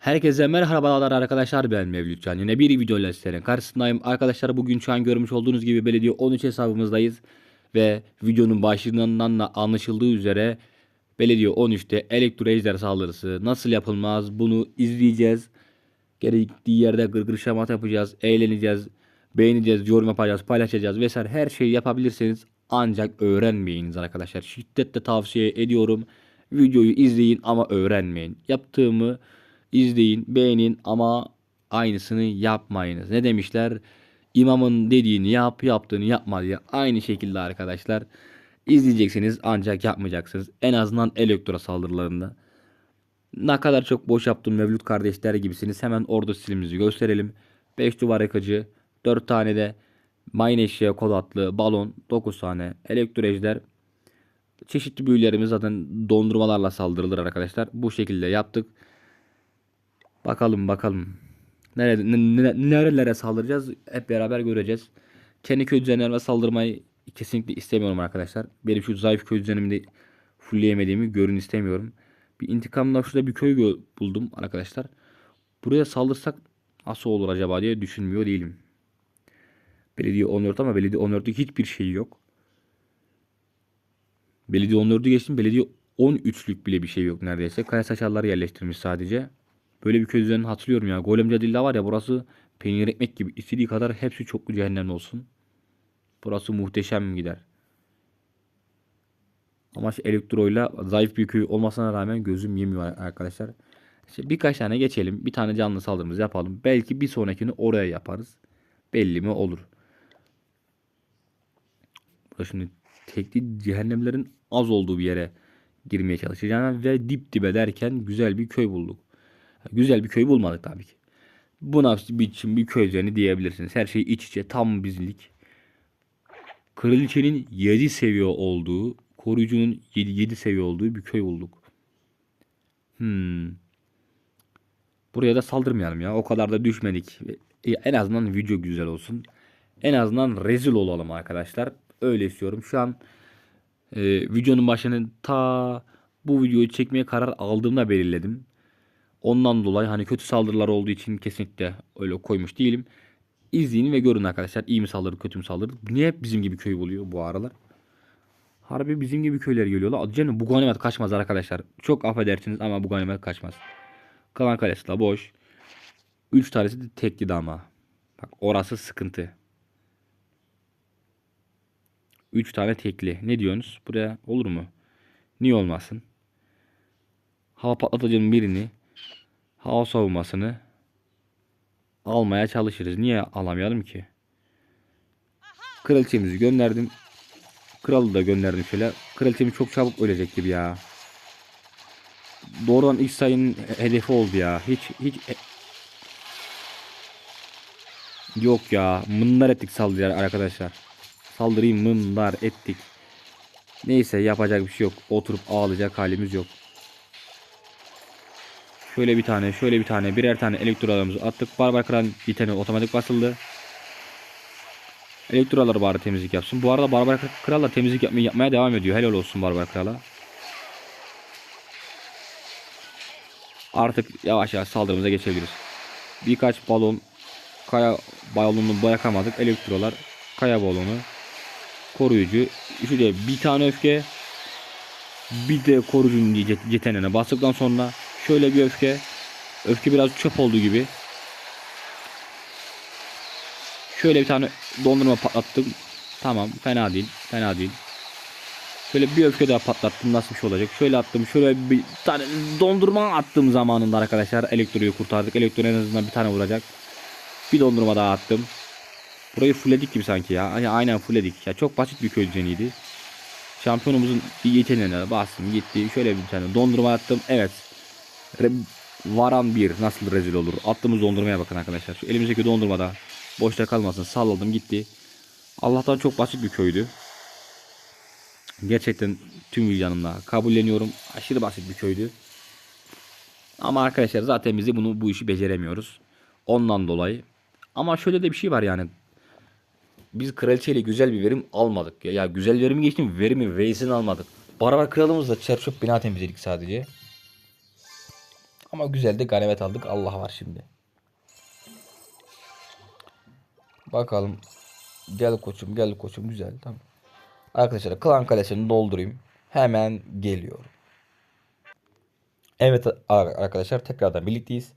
Herkese merhabalar arkadaşlar ben Mevlüt Can. Yine bir videoyla sizlerin karşısındayım. Arkadaşlar bugün şu an görmüş olduğunuz gibi belediye 13 hesabımızdayız. Ve videonun başlığından da anlaşıldığı üzere belediye 13'te elektro ejder saldırısı nasıl yapılmaz bunu izleyeceğiz. Gerektiği yerde gırgır şamat yapacağız, eğleneceğiz, beğeneceğiz, yorum yapacağız, paylaşacağız vesaire her şeyi yapabilirsiniz. Ancak öğrenmeyiniz arkadaşlar. Şiddetle tavsiye ediyorum. Videoyu izleyin ama öğrenmeyin. Yaptığımı izleyin, beğenin ama aynısını yapmayınız. Ne demişler? İmamın dediğini yap, yaptığını yapma diye. Aynı şekilde arkadaşlar izleyeceksiniz ancak yapmayacaksınız. En azından elektro saldırılarında. Ne kadar çok boş yaptım Mevlüt kardeşler gibisiniz. Hemen ordu stilimizi gösterelim. 5 duvar yakıcı, 4 tane de mine eşya kod atlı balon, 9 tane elektro ejder. Çeşitli büyülerimiz zaten dondurmalarla saldırılır arkadaşlar. Bu şekilde yaptık. Bakalım bakalım. Nerede, ne- ne- nerelere saldıracağız hep beraber göreceğiz. Kendi köy düzenlerime saldırmayı kesinlikle istemiyorum arkadaşlar. Benim şu zayıf köy düzenimde fullleyemediğimi görün istemiyorum. Bir intikamla şurada bir köy buldum arkadaşlar. Buraya saldırsak nasıl olur acaba diye düşünmüyor değilim. Belediye 14 ama belediye 14'te hiçbir şey yok. Belediye 14'ü geçtim. Belediye 13'lük bile bir şey yok neredeyse. Kaya saçarlar yerleştirmiş sadece. Böyle bir köy düzenini hatırlıyorum ya. Golem Cadilla var ya burası peynir ekmek gibi. İstediği kadar hepsi çoklu cehennem olsun. Burası muhteşem gider. Ama şu elektroyla zayıf bir köy olmasına rağmen gözüm yemiyor arkadaşlar. İşte birkaç tane geçelim. Bir tane canlı saldırımızı yapalım. Belki bir sonrakini oraya yaparız. Belli mi olur. Burada şimdi tekli cehennemlerin az olduğu bir yere girmeye çalışacağım ve dip dibe derken güzel bir köy bulduk. Güzel bir köy bulmadık tabii ki. Buna biçim bir köy düzeni diyebilirsiniz. Her şey iç içe tam bizlik. Kraliçenin 7 seviye olduğu, koruyucunun 7, 7 seviye olduğu bir köy bulduk. Hmm. Buraya da saldırmayalım ya. O kadar da düşmedik. E, En azından video güzel olsun. En azından rezil olalım arkadaşlar. Öyle istiyorum. Şu an e, videonun başını ta bu videoyu çekmeye karar aldığımda belirledim. Ondan dolayı hani kötü saldırılar olduğu için kesinlikle öyle koymuş değilim. İzleyin ve görün arkadaşlar. İyi mi saldırı kötü mü saldırı. Niye hep bizim gibi köy buluyor bu aralar? Harbi bizim gibi köyler geliyorlar. Canım bu ganimet kaçmaz arkadaşlar. Çok affedersiniz ama bu ganimet kaçmaz. Kalan kalesi de boş. 3 tanesi de tekli ama. Bak orası sıkıntı. 3 tane tekli. Ne diyorsunuz? Buraya olur mu? Niye olmasın? Hava patlatıcının birini hava savunmasını almaya çalışırız. Niye alamayalım ki? Kraliçemizi gönderdim. Kralı da gönderdim şöyle. Kraliçemiz çok çabuk ölecek gibi ya. Doğrudan ilk sayının hedefi oldu ya. Hiç hiç e- Yok ya. Mınlar ettik saldırıya arkadaşlar. Saldırıyı mınlar ettik. Neyse yapacak bir şey yok. Oturup ağlayacak halimiz yok. Şöyle bir tane, şöyle bir tane, birer tane elektrolarımızı attık. Barbar kran bir tane otomatik basıldı. Elektrolar bari temizlik yapsın. Bu arada Barbar Kral'la temizlik yapmaya, yapmaya devam ediyor. Helal olsun Barbar Kral'a. Artık yavaş yavaş saldırımıza geçebiliriz. Birkaç balon kaya balonunu bırakamadık. Elektrolar, kaya balonu, koruyucu. Şuraya bir tane öfke bir de koruyucunun yeteneğine bastıktan sonra şöyle bir öfke. Öfke biraz çöp olduğu gibi. Şöyle bir tane dondurma patlattım. Tamam fena değil. Fena değil. Şöyle bir öfke daha patlattım. Nasıl bir şey olacak? Şöyle attım. Şöyle bir tane dondurma attım zamanında arkadaşlar. Elektroyu kurtardık. Elektro en azından bir tane vuracak. Bir dondurma daha attım. Burayı fullledik gibi sanki ya. Ay- Aynen fullledik. Ya çok basit bir köy düzeniydi. Şampiyonumuzun yeteneğine bastım gitti. Şöyle bir tane dondurma attım. Evet. Varan bir nasıl rezil olur. Attığımız dondurmaya bakın arkadaşlar. Şu elimizdeki dondurma da boşta kalmasın. Salladım gitti. Allah'tan çok basit bir köydü. Gerçekten tüm vicdanımla kabulleniyorum. Aşırı basit bir köydü. Ama arkadaşlar zaten bizi bunu bu işi beceremiyoruz. Ondan dolayı. Ama şöyle de bir şey var yani. Biz kraliçeyle güzel bir verim almadık. Ya, ya güzel verimi geçtim verimi Veys'ini almadık. Barbar kralımızla çerçöp bina temizledik sadece. Ama güzel de ganimet aldık. Allah var şimdi. Bakalım. Gel koçum gel koçum güzel tamam. Arkadaşlar klan kalesini doldurayım. Hemen geliyorum. Evet ar- arkadaşlar tekrardan birlikteyiz.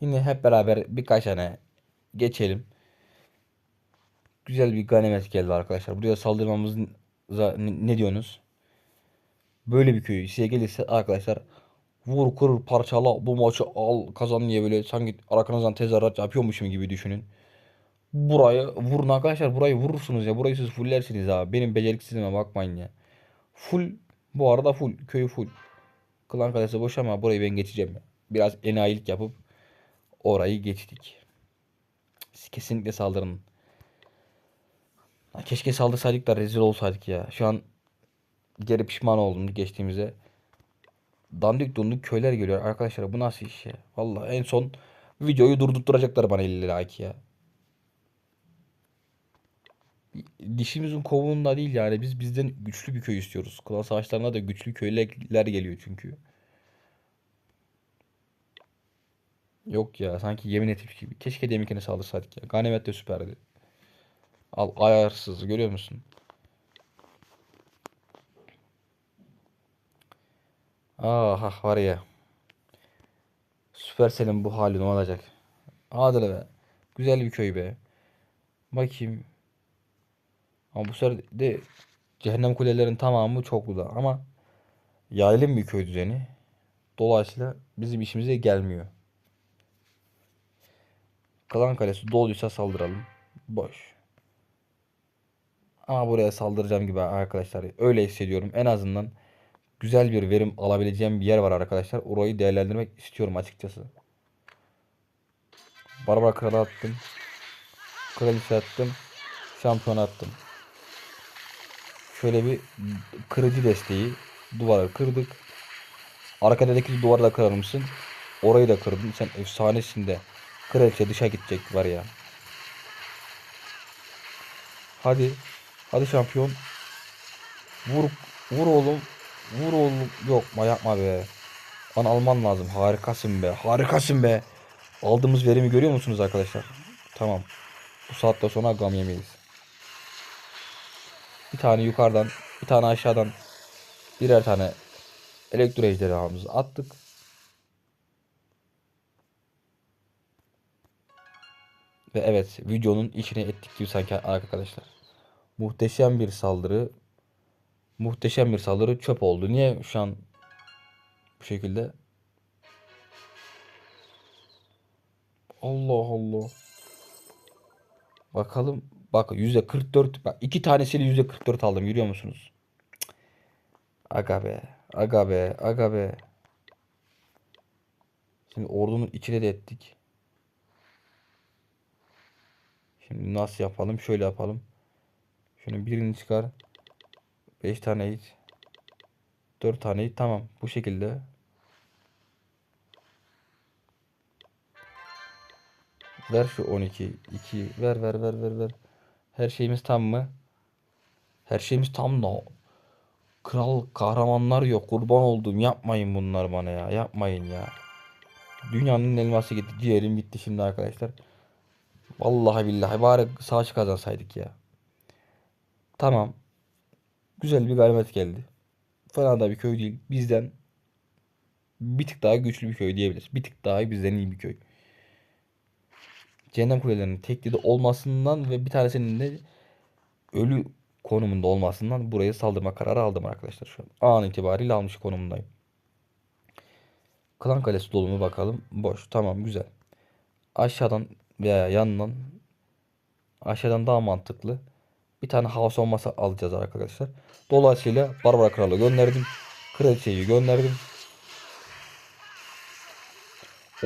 Yine hep beraber birkaç tane geçelim. Güzel bir ganimet geldi arkadaşlar. Buraya saldırmamız ne, diyorsunuz? Böyle bir köy size gelirse arkadaşlar vur kır parçala bu maçı al kazan diye böyle sanki arkanızdan tezahürat yapıyormuşum gibi düşünün. Burayı vurun arkadaşlar burayı vurursunuz ya burayı siz fullersiniz abi. Benim beceriksizliğime bakmayın ya. Full bu arada full köyü full. Klan kalesi boş ama burayı ben geçeceğim. Biraz enayilik yapıp orayı geçtik. Kesinlikle saldırın. Keşke saldırsaydık da rezil olsaydık ya. Şu an geri pişman oldum geçtiğimize. Dandik dunduk köyler geliyor arkadaşlar. Bu nasıl iş ya? Vallahi en son videoyu durdurtturacaklar bana 50 like ya. Dişimizin kovuğunda değil yani. Biz bizden güçlü bir köy istiyoruz. Klan savaşlarına da güçlü köyler geliyor çünkü. Yok ya sanki yemin etmiş gibi. Keşke deminkine saldırsaydık ya. Ganimet de süperdi. Al ayarsız görüyor musun? Ah var ya. Süpersel'in bu hali ne olacak? Hadi be. Güzel bir köy be. Bakayım. Ama bu sefer de cehennem kulelerin tamamı çoklu da ama yaylım bir köy düzeni. Dolayısıyla bizim işimize gelmiyor. Klan kalesi doluysa saldıralım. Boş. Ama buraya saldıracağım gibi arkadaşlar. Öyle hissediyorum. En azından güzel bir verim alabileceğim bir yer var arkadaşlar. Orayı değerlendirmek istiyorum açıkçası. Barbara kralı attım. Kraliçe attım. Şampiyon attım. Şöyle bir kırıcı desteği. Duvarı kırdık. Arkadaki duvarı da kırar mısın? Orayı da kırdın. Sen efsanesin de. Kraliçe dışa gidecek var ya. Hadi. Hadi şampiyon. Vur. Vur oğlum. Vur oğlum. Yok ma yapma be. Lan alman lazım. Harikasın be. Harikasın be. Aldığımız verimi görüyor musunuz arkadaşlar? Tamam. Bu saatte sonra gam yemeyiz. Bir tane yukarıdan, bir tane aşağıdan birer tane elektro ejderhamızı attık. Ve evet videonun içine ettik gibi sanki arkadaşlar. Muhteşem bir saldırı. Muhteşem bir saldırı çöp oldu. Niye şu an bu şekilde? Allah Allah. Bakalım. Bak %44. Bak iki tanesiyle %44 aldım. Görüyor musunuz? Aga be. Aga be. Aga be. Şimdi ordunun içine de ettik. Şimdi nasıl yapalım? Şöyle yapalım. Şunu birini çıkar. 5 tane it. 4 tane it. Tamam. Bu şekilde. Ver şu 12. 2. Ver ver ver ver ver. Her şeyimiz tam mı? Her şeyimiz tam da. Kral kahramanlar yok. Kurban olduğum yapmayın bunlar bana ya. Yapmayın ya. Dünyanın elması gitti. Diğerim gitti şimdi arkadaşlar. Vallahi billahi bari savaş kazansaydık ya. Tamam. Güzel bir galibiyet geldi. Fena da bir köy değil. Bizden bir tık daha güçlü bir köy diyebiliriz. Bir tık daha bizden iyi bir köy. Cehennem kulelerinin teklide olmasından ve bir tanesinin de ölü konumunda olmasından buraya saldırma kararı aldım arkadaşlar şu an. An itibariyle almış konumundayım. Klan kalesi dolu mu bakalım. Boş. Tamam güzel. Aşağıdan veya yandan aşağıdan daha mantıklı. Bir tane house olmasa alacağız arkadaşlar. Dolayısıyla Barbara Kralı gönderdim. Kraliçeyi gönderdim.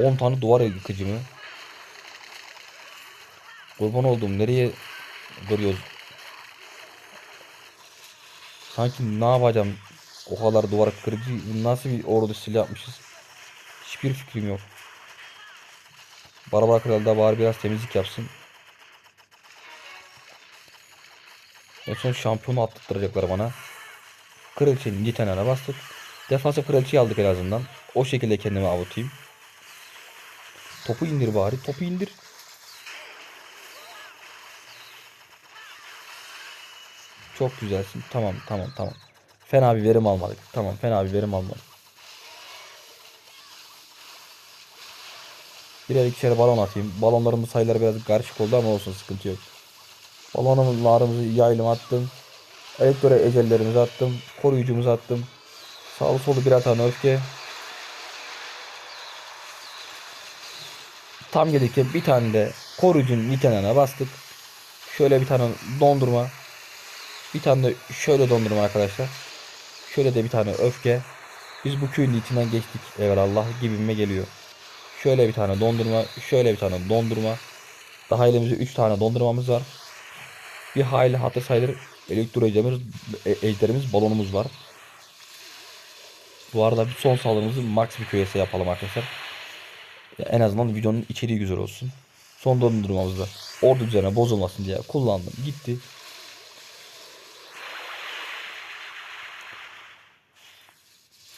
10 tane duvar yıkıcı mı? Kurban olduğum nereye görüyoruz? Sanki ne yapacağım? O kadar duvar kırıcı nasıl bir ordu stili yapmışız? Hiçbir fikrim yok. Barbara Kral da bari biraz temizlik yapsın. En son şampiyonu attıracaklar bana. Kraliçenin yeteneğine bastık. Defansa kraliçeyi aldık en azından. O şekilde kendimi avutayım. Topu indir bari. Topu indir. Çok güzelsin. Tamam tamam tamam. Fena bir verim almadık. Tamam fena bir verim almadık. Birer ikişer balon atayım. Balonlarımın sayıları biraz karışık oldu ama olsun sıkıntı yok. Balonlarımızı yaylım attım. Elektro ecellerimizi attım. Koruyucumuzu attım. Sağlı solu birer tane öfke. Tam gelirken bir tane de koruyucunun bir kenarına bastık. Şöyle bir tane dondurma. Bir tane de şöyle dondurma arkadaşlar. Şöyle de bir tane öfke. Biz bu köyün içinden geçtik. Allah gibime geliyor. Şöyle bir tane dondurma. Şöyle bir tane dondurma. Daha elimizde 3 tane dondurmamız var. Bir hayli hatır sayılır elektro ejderimiz, e- ejderimiz balonumuz var. Bu arada bir son saldırımızı max bir köyese yapalım arkadaşlar. En azından videonun içeriği güzel olsun. Son dondurmamızda ordu üzerine bozulmasın diye kullandım. Gitti.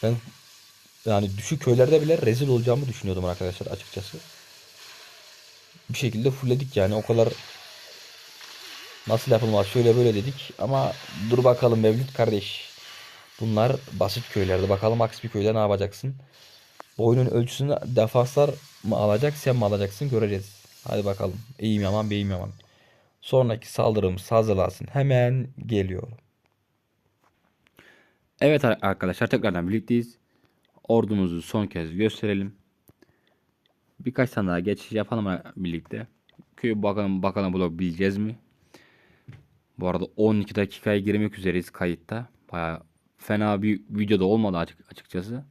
Ben yani düşük köylerde bile rezil olacağımı düşünüyordum arkadaşlar açıkçası. Bir şekilde fullledik yani o kadar nasıl yapılmaz şöyle böyle dedik ama dur bakalım Mevlüt kardeş. Bunlar basit köylerde bakalım aksi bir köyde ne yapacaksın? Bu oyunun ölçüsünü defanslar mı alacak sen mi alacaksın göreceğiz. Hadi bakalım iyiyim yaman beyim yaman. Sonraki saldırımız hazırlansın hemen geliyor. Evet ar- arkadaşlar tekrardan birlikteyiz. Ordumuzu son kez gösterelim. Birkaç tane daha geçiş yapalım birlikte. Köyü bakalım bakalım bulabileceğiz mi? Bu arada 12 dakikaya girmek üzereyiz kayıtta. Baya fena bir videoda olmadı açık, açıkçası.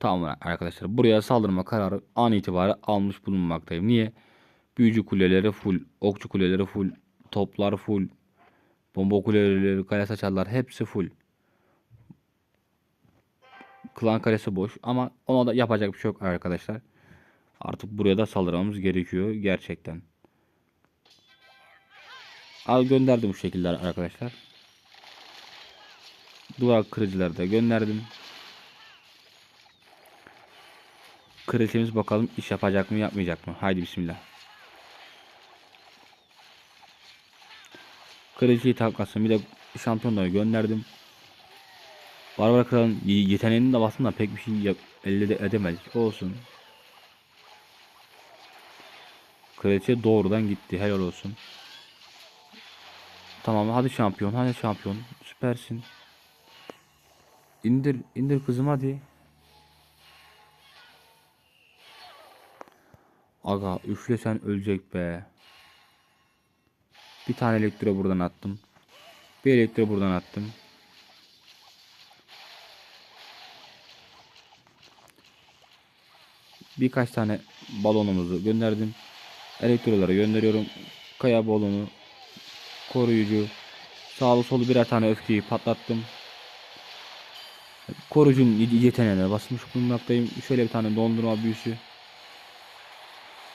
Tamam arkadaşlar. Buraya saldırma kararı an itibariyle almış bulunmaktayım. Niye? Büyücü kuleleri full, okçu kuleleri full, toplar full, bomba kuleleri, kale saçarlar hepsi full. Klan kalesi boş ama ona da yapacak bir şey yok arkadaşlar. Artık buraya da saldırmamız gerekiyor gerçekten. Al gönderdim bu şekilde arkadaşlar. Duvar kırıcıları da gönderdim. Kraliçemiz bakalım iş yapacak mı yapmayacak mı? Haydi bismillah. Kraliçeyi taklasın bir de şampiyonları gönderdim. Barbar Kral'ın yeteneğini de aslında pek bir şey elde de edemedik. Olsun. Kraliçe doğrudan gitti. Helal olsun. Tamam hadi şampiyon hadi şampiyon. Süpersin. İndir indir kızım hadi. Aga üflesen ölecek be. Bir tane elektro buradan attım. Bir elektro buradan attım. Birkaç tane balonumuzu gönderdim. Elektroları gönderiyorum. Kaya balonu, koruyucu, sağlı solu birer tane öfkeyi patlattım. Koruyucunun y- yeteneğine basmış bulunmaktayım. Şöyle bir tane dondurma büyüsü.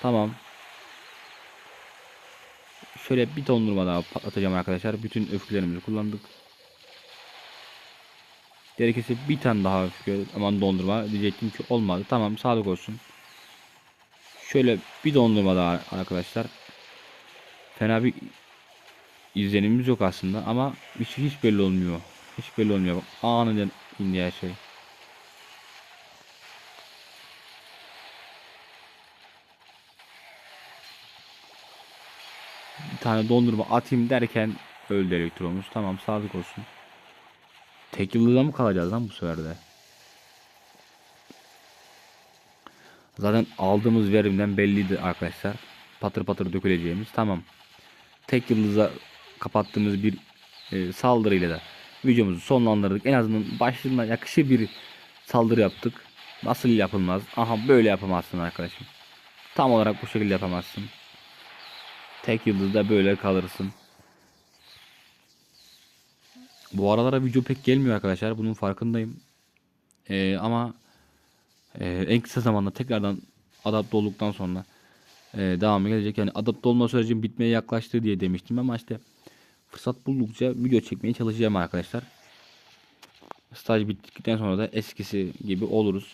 Tamam. Şöyle bir dondurma daha patlatacağım arkadaşlar. Bütün öfkelerimizi kullandık. Gerekirse bir tane daha öfke aman dondurma diyecektim ki olmadı. Tamam sağlık olsun. Şöyle bir dondurma daha arkadaşlar. Fena bir izlenimimiz yok aslında ama hiç, hiç belli olmuyor. Hiç belli olmuyor. Bak, aniden indi her şey. Bir tane dondurma atayım derken öldü elektronumuz. Tamam sağlık olsun. Tek yıldızda mı kalacağız lan bu sefer de? Zaten aldığımız verimden belliydi arkadaşlar. Patır patır döküleceğimiz. Tamam. Tek yıldıza kapattığımız bir e, saldırıyla da videomuzu sonlandırdık. En azından başlığına yakışır bir saldırı yaptık. Nasıl yapılmaz? Aha böyle yapamazsın arkadaşım. Tam olarak bu şekilde yapamazsın. Tek yıldızda böyle kalırsın. Bu aralara video pek gelmiyor arkadaşlar. Bunun farkındayım. Ee, ama e, en kısa zamanda tekrardan adapte olduktan sonra e, devamı gelecek. Yani adapte olma sürecim bitmeye yaklaştı diye demiştim ama işte fırsat buldukça video çekmeye çalışacağım arkadaşlar. Staj bittikten sonra da eskisi gibi oluruz.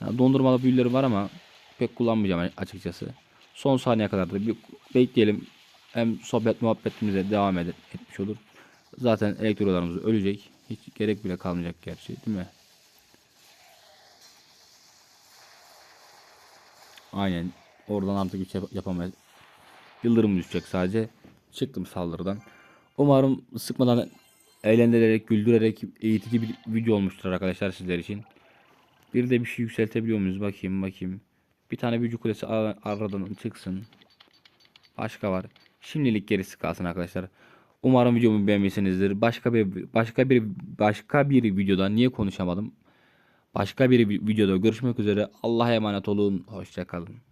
Yani dondurmalı büyüleri var ama pek kullanmayacağım açıkçası. Son saniye kadar da bir bekleyelim. Hem sohbet muhabbetimize devam ed- etmiş olur. Zaten elektrolarımız ölecek. Hiç gerek bile kalmayacak gerçi değil mi? Aynen. Oradan artık hiç yap- yapamayız. Yıldırım düşecek sadece. Çıktım saldırıdan. Umarım sıkmadan eğlendirerek, güldürerek eğitici bir video olmuştur arkadaşlar sizler için. Bir de bir şey yükseltebiliyor muyuz? Bakayım bakayım. Bir tane büyücü kulesi ar- aradan çıksın. Başka var. Şimdilik gerisi kalsın arkadaşlar. Umarım videomu beğenmişsinizdir. Başka bir başka bir başka bir videoda niye konuşamadım? Başka bir vi- videoda görüşmek üzere. Allah'a emanet olun. Hoşça kalın.